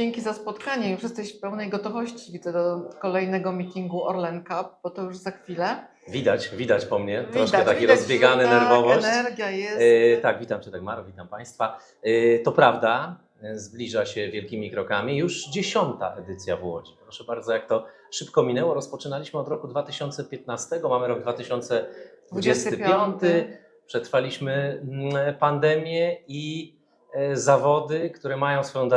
Dzięki za spotkanie. Już jesteś w pełnej gotowości, widzę, do kolejnego meetingu Orlen Cup, bo to już za chwilę. Widać, widać po mnie, Widać, troszkę taki widać, rozbiegany, tak, nerwowość. energia jest. E, tak, witam Cię Dagmaro, witam Państwa. E, to prawda, e, zbliża się wielkimi krokami już dziesiąta edycja w Łodzi. Proszę bardzo, jak to szybko minęło. Rozpoczynaliśmy od roku 2015, mamy rok 2025. 25. Przetrwaliśmy mm, pandemię i zawody, które mają swoją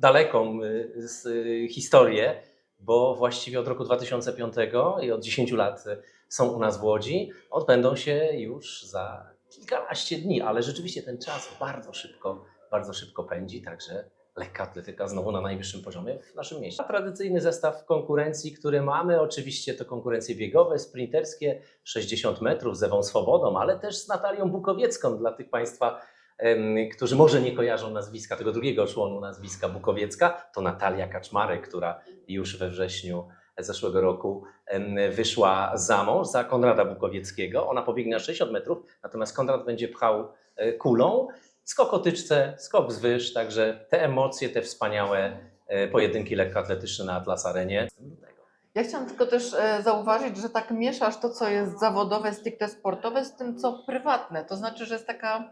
daleką z, e, historię, bo właściwie od roku 2005 i od 10 lat e, są u nas w Łodzi, odbędą się już za kilkanaście dni, ale rzeczywiście ten czas bardzo szybko, bardzo szybko pędzi, także lekka atletyka znowu na najwyższym poziomie w naszym mieście. Tradycyjny zestaw konkurencji, który mamy, oczywiście to konkurencje biegowe, sprinterskie, 60 metrów z Ewą Swobodą, ale też z Natalią Bukowiecką dla tych Państwa, którzy może nie kojarzą nazwiska, tego drugiego członu nazwiska Bukowiecka, to Natalia Kaczmarek, która już we wrześniu zeszłego roku wyszła za mąż za Konrada Bukowieckiego. Ona pobiegnie na 60 metrów, natomiast Konrad będzie pchał e, kulą. Skok o tyczce, skok wzwyż, także te emocje, te wspaniałe e, pojedynki lekkoatletyczne na Atlas Arenie. Ja chciałam tylko też e, zauważyć, że tak mieszasz to, co jest zawodowe, stricte sportowe, z tym, co prywatne. To znaczy, że jest taka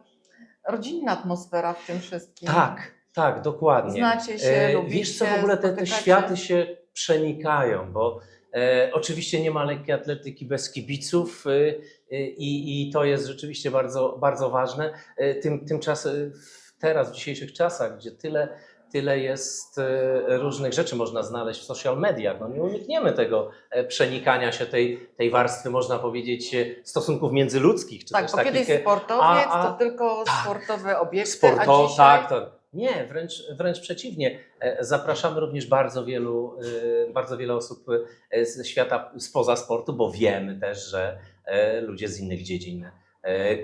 rodzinna atmosfera w tym wszystkim. Tak, tak, dokładnie. Znacie się, E, lubicie, Wiesz co, w ogóle te, te światy się przenikają, bo e, oczywiście nie ma lekkiej atletyki bez kibiców e, i, i to jest rzeczywiście bardzo, bardzo ważne. E, tym, tymczasem teraz, w dzisiejszych czasach, gdzie tyle, tyle jest e, różnych rzeczy można znaleźć w social mediach, no nie unikniemy tego e, przenikania się tej, tej warstwy, można powiedzieć, e, stosunków międzyludzkich. Czy Tak, też bo takich, kiedyś sportowiec a- a- to tylko tak. sportowe obiekty, Sporto, a dzisiaj... tak, to nie, wręcz, wręcz przeciwnie. Zapraszamy również bardzo wielu, bardzo wiele osób ze świata spoza sportu, bo wiemy też, że ludzie z innych dziedzin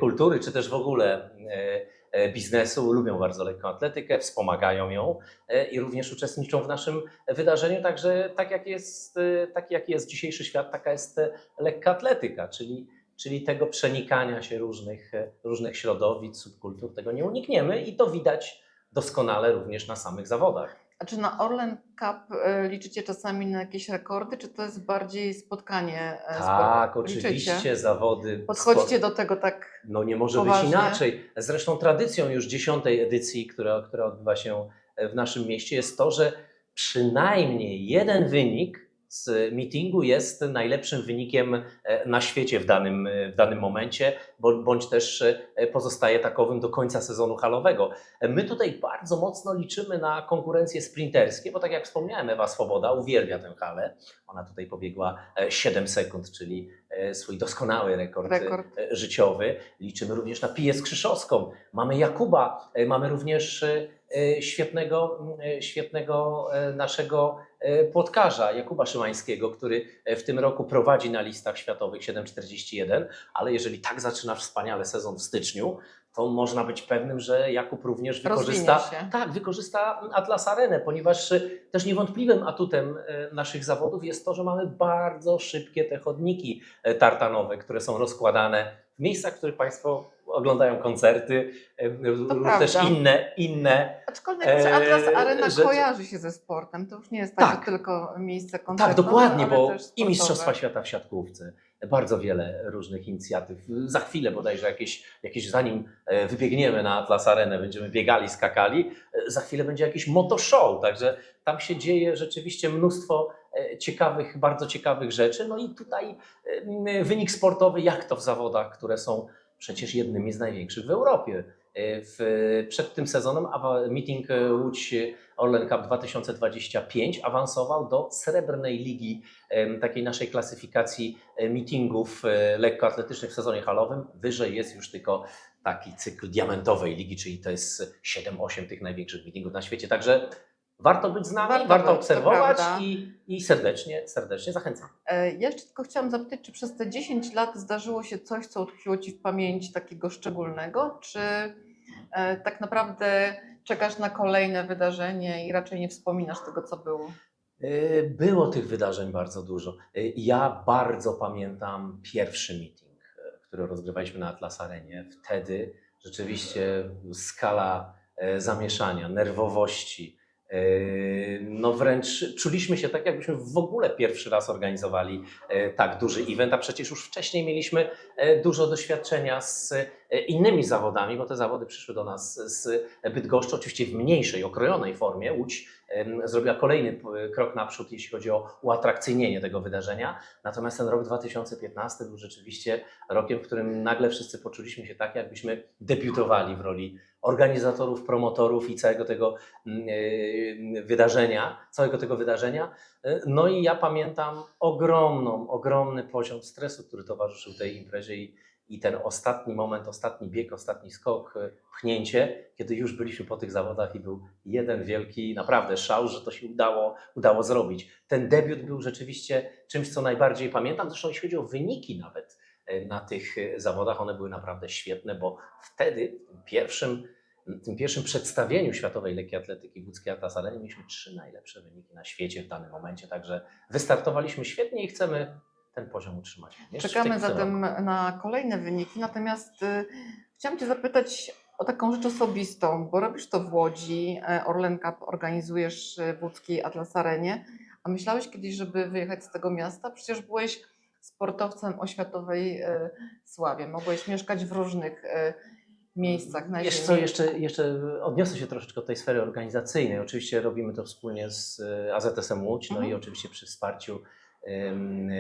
kultury, czy też w ogóle biznesu lubią bardzo lekką atletykę, wspomagają ją e, i również uczestniczą w naszym wydarzeniu. Także tak jak jest, e, taki jaki jest dzisiejszy świat, taka jest e, lekka atletyka, czyli czyli tego przenikania się różnych, e, różnych środowisk, subkultur, tego nie unikniemy i to widać doskonale również na samych zawodach. A czy na Orlen Cup e, liczycie czasami na jakieś rekordy, czy to jest bardziej spotkanie? e, Tak, liczycie? oczywiście zawody. Podchodzicie do tego tak No nie może poważnie? być inaczej. Zresztą tradycją już dziesiątej edycji, która, która odbywa się w naszym mieście, jest to, że przynajmniej jeden wynik z meetingu jest najlepszym wynikiem e, na świecie w danym, e, w danym momencie, bądź też e, pozostaje takowym do końca sezonu halowego. My tutaj bardzo mocno liczymy na konkurencje sprinterskie, bo tak jak wspomniałem, Ewa Swoboda uwielbia tę halę. Ona tutaj pobiegła e, 7 sekund, czyli swój doskonały rekord, e, rekord. e, życiowy. Liczymy również na Piję Skrzyszowską. Mamy Jakuba, e, mamy również e, e, świetnego, e, świetnego e, naszego e, płotkarza Jakuba Szymańskiego, który e, w tym roku prowadzi na listach światowych 7,41, ale jeżeli tak zaczyna wspaniale sezon w styczniu, to można być pewnym, że Jakub również wykorzysta, tak, wykorzysta Atlas Arenę, ponieważ e, też niewątpliwym atutem e, naszych zawodów jest to, że mamy bardzo szybkie te chodniki e, tartanowe, które są rozkładane w miejscach, w których Państwo oglądają koncerty e, lub też prawda. inne, inne. Aczkolwiek e, Atlas Arena rzeczy. kojarzy się ze sportem. To już nie jest tak, Tak. tylko miejsce Tak, koncertowe, dokładnie, ale bo też i. Mistrzostwa Świata w siatkówce, bardzo wiele różnych inicjatyw. Za chwilę bodajże jakieś, jakieś zanim e, wybiegniemy na Atlas Arenę, będziemy biegali, skakali, e, za chwilę będzie jakiś motoshow, także tam się dzieje rzeczywiście mnóstwo e, ciekawych, bardzo ciekawych rzeczy. No i tutaj wynik sportowy, jak to w zawodach, które są przecież jednymi z największych w Europie. E, W, przed tym sezonem meeting e, Łódź Orlen Cup 2025 awansował do srebrnej ligi takiej naszej klasyfikacji e, meetingów e, lekkoatletycznych w sezonie halowym. Wyżej jest już tylko taki cykl diamentowej ligi, czyli to jest 7-8 tych największych meetingów na świecie. Także warto być z nami, Warto być, obserwować i, i serdecznie, serdecznie zachęcam. E, Ja jeszcze tylko chciałam zapytać, czy przez te 10 lat zdarzyło się coś, co utkwiło Ci w pamięci takiego szczególnego, czy e, tak naprawdę czekasz na kolejne wydarzenie i raczej nie wspominasz tego, co było? E, Było tych wydarzeń bardzo dużo. Ja bardzo pamiętam pierwszy meeting, który rozgrywaliśmy na Atlas Arenie. Wtedy rzeczywiście skala zamieszania, nerwowości, No wręcz czuliśmy się tak, jakbyśmy w ogóle pierwszy raz organizowali e, tak duży event, a przecież już wcześniej mieliśmy e, dużo doświadczenia z e, innymi zawodami, bo te zawody przyszły do nas z Bydgoszczy, oczywiście w mniejszej, okrojonej formie. Łódź zrobiła kolejny krok naprzód, jeśli chodzi o uatrakcyjnienie tego wydarzenia. Natomiast ten rok 2015 był rzeczywiście rokiem, w którym nagle wszyscy poczuliśmy się tak, jakbyśmy debiutowali w roli organizatorów, promotorów i całego tego mm, e, wydarzenia, całego tego wydarzenia. E, No i ja pamiętam ogromną, ogromny poziom stresu, który towarzyszył tej imprezie i, i ten ostatni moment, ostatni bieg, ostatni skok, e, pchnięcie, kiedy już byliśmy po tych zawodach i był jeden wielki, naprawdę szał, że to się udało, udało zrobić. Ten debiut był rzeczywiście czymś, co najbardziej pamiętam. Zresztą jeśli chodzi o wyniki nawet e, na tych e, zawodach, one były naprawdę świetne, bo wtedy w pierwszym, w tym pierwszym przedstawieniu Światowej Lekkiej Atletyki w łódzkiej Atlas mieliśmy trzy najlepsze wyniki na świecie w danym momencie, także wystartowaliśmy świetnie i chcemy ten poziom utrzymać. jeszcze Czekamy zatem roku. na kolejne wyniki. Natomiast y, chciałam Cię zapytać o taką rzecz osobistą, bo robisz to w Łodzi, e, Orlen Cup organizujesz e, w łódzkiej Atlas Arenie. A myślałeś kiedyś, żeby wyjechać z tego miasta? Przecież byłeś sportowcem o światowej e, sławie. Mogłeś mieszkać w różnych e, miejscach na Wiesz co, jeszcze, jeszcze odniosę się troszeczkę do tej sfery organizacyjnej. Oczywiście robimy to wspólnie z AZS-em Łódź, no Mhm. i oczywiście przy wsparciu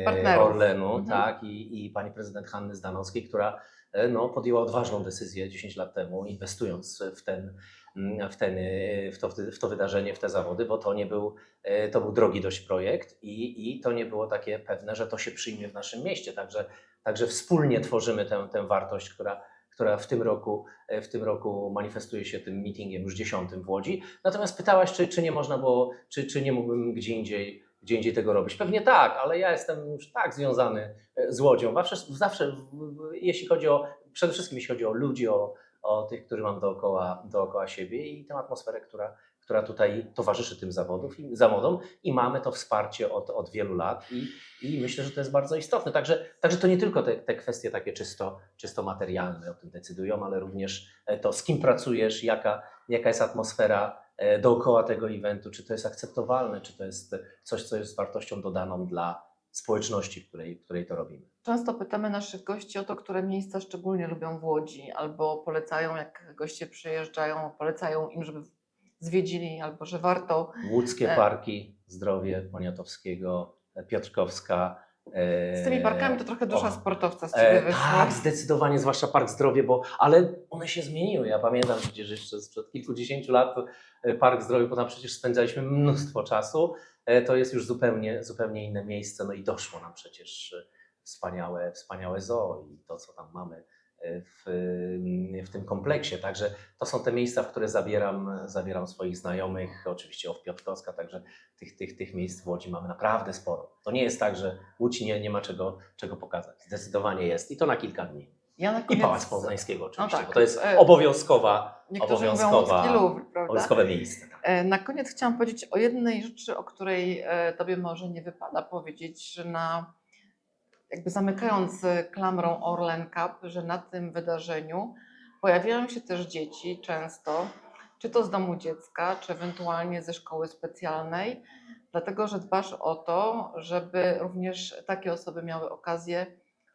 Partnerów. Orlenu, Mhm. tak, i, i pani prezydent Hanny Zdanowskiej, która e, no, podjęła odważną decyzję 10 lat temu, inwestując w ten, mm, w, ten, e, w, to, w to wydarzenie, w te zawody, bo to nie był, e, to był drogi dość projekt i, i to nie było takie pewne, że to się przyjmie w naszym mieście. Także, także wspólnie tworzymy tę, tę wartość, która, która w tym roku w tym roku manifestuje się tym meetingiem już dziesiątym w Łodzi. Natomiast pytałaś, czy, czy nie można było, czy, czy nie mógłbym gdzie indziej, gdzie indziej tego robić. Pewnie tak, ale ja jestem już tak związany e, z Łodzią. Zawsze, zawsze jeśli chodzi o, przede wszystkim jeśli chodzi o ludzi, o, o tych, których mam dookoła, dookoła siebie i tę atmosferę, która, która tutaj towarzyszy tym zawodów zawodom i mamy to wsparcie od, od wielu lat i, i myślę, że to jest bardzo istotne. Także, także to nie tylko te, te kwestie takie czysto, czysto materialne o tym decydują, ale również e, to, z kim pracujesz, jaka, jaka jest atmosfera dookoła tego eventu, czy to jest akceptowalne, czy to jest coś, co jest wartością dodaną dla społeczności, w której, w której to robimy. Często pytamy naszych gości o to, które miejsca szczególnie lubią w Łodzi, albo polecają, jak goście przyjeżdżają, polecają im, żeby zwiedzili, albo że warto. Łódzkie E. parki, zdrowie Poniatowskiego, e, Piotrkowska. E, Z tymi parkami to trochę dusza o, sportowca z ciebie E, wyszła. tak, zdecydowanie, zwłaszcza Park Zdrowie, bo ale one się zmieniły. Ja pamiętam przecież jeszcze sprzed kilkudziesięciu lat e, Park Zdrowie, bo tam przecież spędzaliśmy mnóstwo czasu. E, To jest już zupełnie, zupełnie inne miejsce. No i doszło nam przecież e, wspaniałe, wspaniałe zoo i to, co tam mamy e, w, w tym kompleksie. Także to są te miejsca, w które zabieram, zabieram swoich znajomych, oczywiście o Piotrkowska, także tych, tych, tych miejsc w Łodzi mamy naprawdę sporo. To nie jest tak, że Łódź nie, nie ma czego, czego pokazać. Zdecydowanie jest i to na kilka dni. Ja na I koniec, Pałac Poznańskiego oczywiście, tak, bo to jest e, obowiązkowa, Niektórzy obowiązkowa- obowiązkowe miejsce. Tak. E, Na koniec chciałam powiedzieć o jednej rzeczy, o której e, Tobie może nie wypada powiedzieć, że na, jakby zamykając e, klamrą Orlen Cup, że na tym wydarzeniu pojawiają się też dzieci często, czy to z domu dziecka, czy ewentualnie ze szkoły specjalnej, dlatego że dbasz o to, żeby również takie osoby miały okazję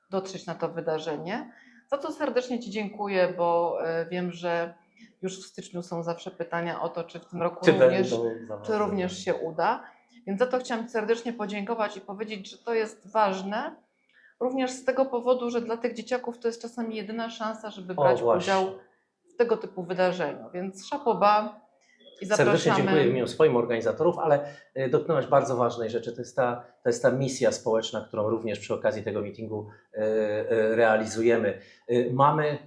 dotrzeć na to wydarzenie. Za co serdecznie Ci dziękuję, bo e, wiem, że już w styczniu są zawsze pytania o to, czy w tym roku Czy również, czy również się uda. Więc za to chciałam serdecznie podziękować i powiedzieć, że to jest ważne. Również z tego powodu, że dla tych dzieciaków to jest czasami jedyna szansa, żeby O, brać właśnie. udział w tego typu wydarzeniu. Więc szapoba i zapraszamy. Serdecznie dziękuję w imieniu swoim organizatorów, ale e, dotknąłeś bardzo ważnej rzeczy. To jest, ta, to jest ta misja społeczna, którą również przy okazji tego meetingu e, e, realizujemy. E, Mamy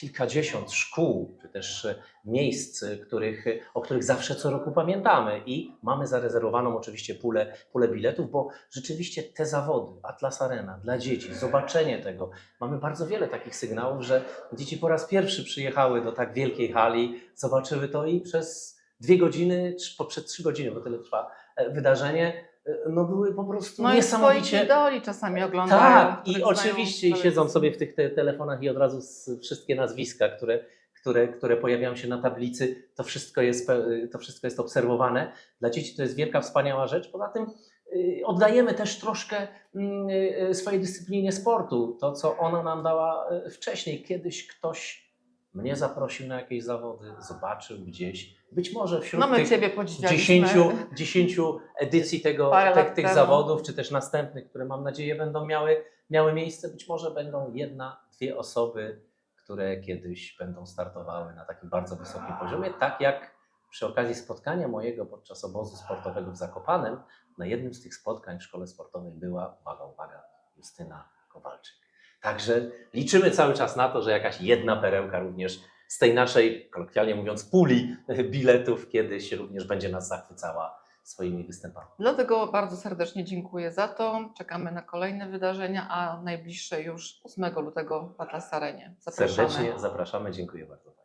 kilkadziesiąt szkół, czy też e, miejsc, e, których, o których zawsze co roku pamiętamy i mamy zarezerwowaną oczywiście pulę, pulę biletów, bo rzeczywiście te zawody, Atlas Arena dla dzieci, zobaczenie tego, mamy bardzo wiele takich sygnałów, że dzieci po raz pierwszy przyjechały do tak wielkiej hali, zobaczyły to i przez dwie godziny, czy po- trzy godziny, bo tyle trwa e, wydarzenie, e, no były po prostu No i swoich niesamowicie... idoli czasami oglądają. Tak, i oczywiście i siedzą sobie w tych te telefonach i od razu z wszystkie nazwiska, które, które, które pojawiają się na tablicy, to wszystko, jest, to wszystko jest obserwowane. Dla dzieci to jest wielka, wspaniała rzecz. Poza tym y, oddajemy też troszkę mm, y, swojej dyscyplinie sportu. To, co ona nam dała y, wcześniej. Kiedyś ktoś mnie zaprosił na jakieś zawody, zobaczył gdzieś. Być może wśród No tych Ciebie podziwialiśmy. 10, 10 edycji tego, lat tych temu. zawodów, czy też następnych, które mam nadzieję będą miały, miały miejsce. Być może będą jedna, dwie osoby, które kiedyś będą startowały na takim bardzo wysokim poziomie, tak jak przy okazji spotkania mojego podczas obozu sportowego w Zakopanem, na jednym z tych spotkań w szkole sportowej była, uwaga, uwaga, Justyna Kowalczyk. Także liczymy cały czas na to, że jakaś jedna perełka również z tej naszej, kolokwialnie mówiąc, puli biletów kiedyś również będzie nas zachwycała swoimi występami. Dlatego bardzo serdecznie dziękuję za to. Czekamy na kolejne wydarzenia, a najbliższe już 8 lutego w Atlas Arenie. Zapraszamy. Serdecznie zapraszamy, dziękuję bardzo.